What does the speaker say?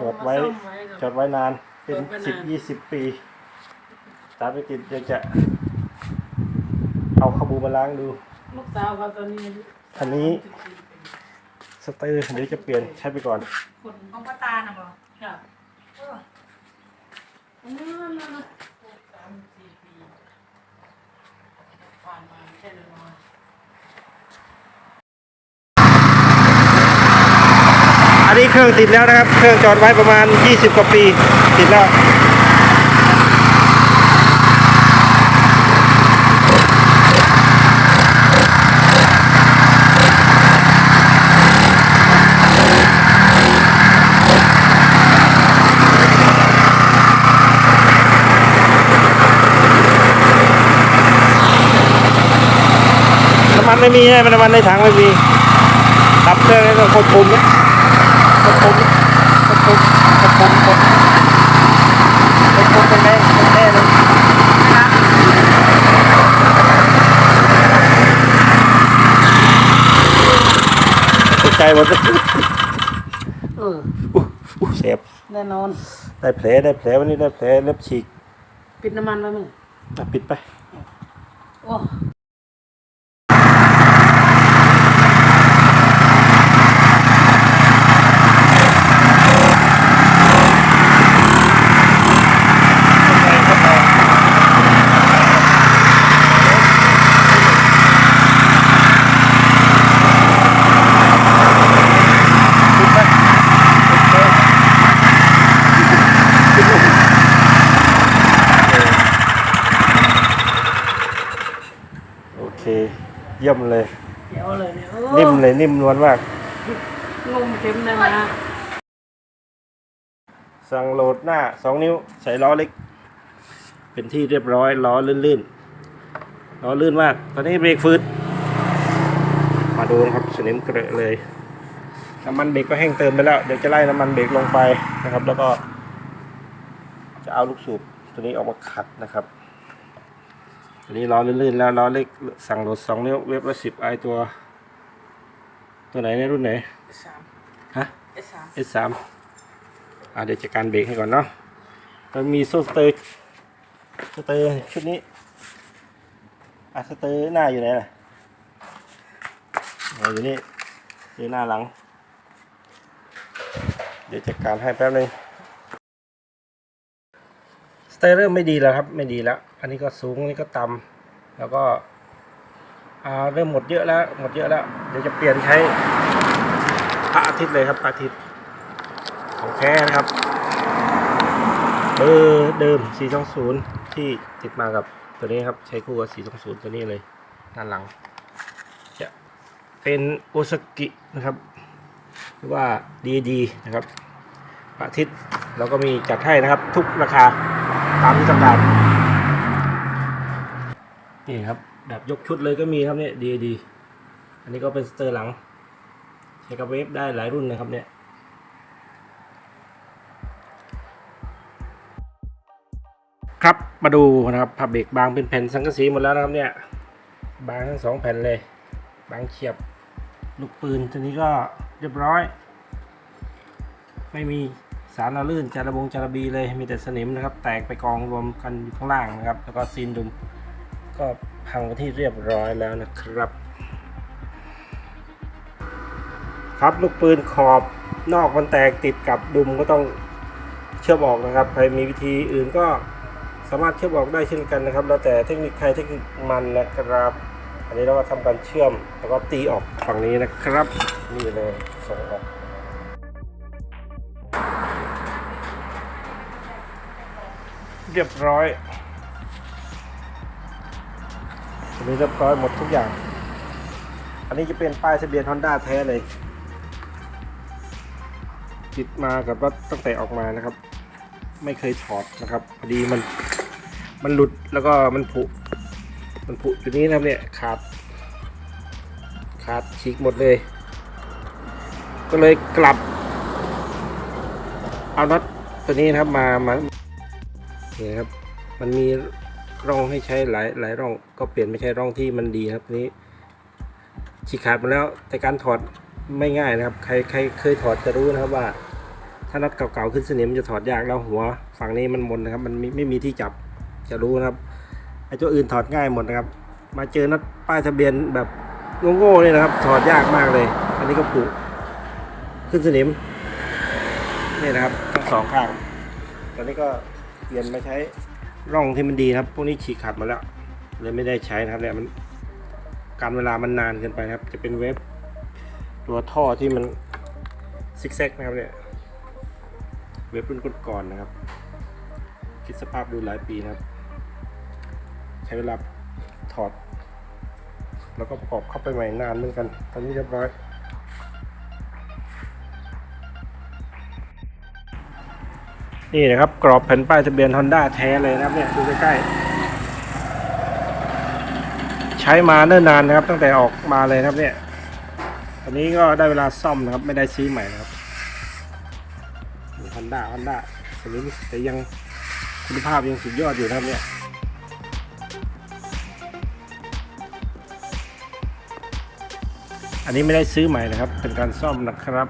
จอดไว้เอามาซ่อมไว้ครับจอดไว้นาน เป็นจอดไว้นานสิบยี่สิบปี ตามไปติดเดี๋ยวจะ เอาขบูมาล้างดู ลูกสาวเขาตอนนี้อายุอันนี้สเตอร์เดี๋ยวจะเปลี่ยนใช้ไปก่อน คนของป้าตาน่ะบอกค่ะอืมนั่นน่ะสามสี่ปีผ่านมาแค่น้อย อันนี้เครื่องติดแล้วนะครับ เครื่องจอดไว้ประมาณ 20 กว่าปี ติดแล้วน้ำมันไม่มีใช่ไหมน้ำมันในถังไม่มีดับเครื่องแล้วก็กดปุ่มนะ กดปุ่มกดปุ่มกดปุ่มกดกดปุ่มแรงๆกดแน่เลยตกใจหมดเลยเอออู้อู้เสียบแน่นอน ได้แผลได้แผลวันนี้ได้แผลเล็บฉีก ปิดน้ำมันไว้มั้งอะปิดไป โอ้ ปิดไปปิดเลยโอเค เยี่ยมเลย เดี๋ยวเลยเนี่ยโอ้นิ่มเลยนิ่มนวลมาก งมเข็มได้มาสั่งโหลดหน้าสองนิ้ว ใส่ล้อเล็ก เป็นที่เรียบร้อยล้อลื่นๆล้อลื่นมาก ตอนนี้เบรกฟืดมาดูนะครับสนิมเกระเลยน้ำมันเบรกก็แห้งเติมไปแล้ว เดี๋ยวจะไล่น้ำมันเบรกลงไปนะครับ แล้วก็ จะเอาลูกสูบตัวนี้ออกมาขัดนะครับ ตัวนี้ล้อลื่นๆแล้วล้อเล็กสั่งโหลดสองนิ้วเว็บละสิบไอตัว ตัวไหนในรุ่นไหนสามฮะไอ้สาม S3 อ่าเดี๋ยวจัดการเบรกให้ก่อนเนาะมันมีโซ่สเตอร์สเตอร์ชุดนี้อะสเตอร์หน้าอยู่ไหนล่ะเอาอยู่นี่สเตอร์หน้าหลัง เดี๋ยวจัดการให้แป๊บนึงสเตอร์เริ่มไม่ดีแล้วครับ ไม่ดีแล้ว อันนี้ก็สูงอันนี้ก็ต่ำแล้วก็อ่าเริ่มหมดเยอะแล้วหมดเยอะแล้วเดี๋ยวจะเปลี่ยนใช้พระอาทิตย์เลยครับพระอาทิตย์ของแท้นะครับเบอร์เดิม 420 ที่ติดมากับตัวนี้ครับ ใช้คู่กับ 420 ตัวนี้เลย ด้านหลัง จะเป็นโอซากินะครับ หรือว่า DD นะครับพระอาทิตย์เราก็มีจัดให้นะครับ ทุกราคาตามที่ต้องการ นี่ครับแบบยกชุดเลยก็มีครับเนี่ย DD อันนี้ก็เป็นสเตอร์หลังใช้กับเวฟได้หลายรุ่นนะครับเนี่ยครับมาดูนะครับผับเบรกบางเป็นแผ่นสังกะสีหมดแล้วนะครับเนี่ยบางทั้งสองแผ่นเลย บางเฉียบลูกปืนตัวนี้ก็เรียบร้อย ไม่มีสารละลื่นจาระบงจาระบีเลยมีแต่สนิมนะครับ แตกไปกองรวมกันอยู่ข้างล่างนะครับ แล้วก็ซีนดุม ก็พังไปที่เรียบร้อยแล้วนะครับ ครับลูกปืนขอบนอกมันแตกติดกับดุมก็ต้องเชื่อมออกนะครับ ใครมีวิธีอื่นก็สามารถเชื่อมออกได้เช่นกันนะครับ แล้วแต่เทคนิคใครเทคนิคมันนะครับ อันนี้เราก็ทำการเชื่อมแล้วก็ตีออกฝั่งนี้นะครับ นี่เลยส่งออกเรียบร้อย อันนี้เรียบร้อยหมดทุกอย่าง อันนี้จะเป็นป้ายทะเบียน Honda แท้เลย ติดมากับรถตั้งแต่ออกมานะครับ ไม่เคยถอดนะครับพอดีมันมันหลุดแล้วก็มันผุ มันผุจุดนี้นะครับเนี่ยขาด ขาดฉีกหมดเลย ก็เลยกลับ เอาน็อตตัวนี้นะครับมามานี่ครับ มันมี ร่องให้ใช้หลายหลายร่อง ก็เปลี่ยนไม่ใช่ร่องที่มันดีครับนี้ฉีกขาดมาแล้วแต่การถอดไม่ง่ายนะครับ ใครใครเคยถอดจะรู้นะครับว่า ถ้าน็อตเก่าๆขึ้นสนิมจะถอดยากแล้วหัว ฝั่งนี้มันมนนะครับ มันไม่ไม่มีที่จับจะรู้นะครับไอ้ตัวอื่นถอดง่ายหมดนะครับ มาเจอน็อตป้ายทะเบียนแบบโง่ๆเลยนะครับ ถอดยากมากเลย อันนี้ก็ผุขึ้นสนิมนี่นะครับทั้งสองข้างตอนนี้ก็เปลี่ยนมาใช้ ร่องที่มันดีครับ พวกนี้ฉีกขาดมาแล้วเลยไม่ได้ใช้นะครับเนี่ยมันการเวลามันนานเกินไปครับ จะเป็นเวฟตัวท่อที่มันซิกแซกนะครับเนี่ยเว็บรุ่นก่อนๆนะครับ คิดสภาพดูหลายปีนะครับ ใช้เวลาถอด แล้วก็ประกอบเข้าไปใหม่นานเหมือนกัน ตอนนี้เรียบร้อย นี่นะครับ กรอบแผ่นป้ายทะเบียน Honda แท้เลยนะครับเนี่ยดูใกล้ๆใช้มาเนิ่นนานนะครับ ตั้งแต่ออกมาเลยนะครับเนี่ยตอนนี้ก็ได้เวลาซ่อมนะครับ ไม่ได้ซื้อใหม่นะครับฮอนด้าฮอนด้าตัวนี้แต่ยังคุณภาพยังสุดยอดอยู่นะครับเนี่ยอันนี้ไม่ได้ซื้อใหม่นะครับ เป็นการซ่อมนะครับ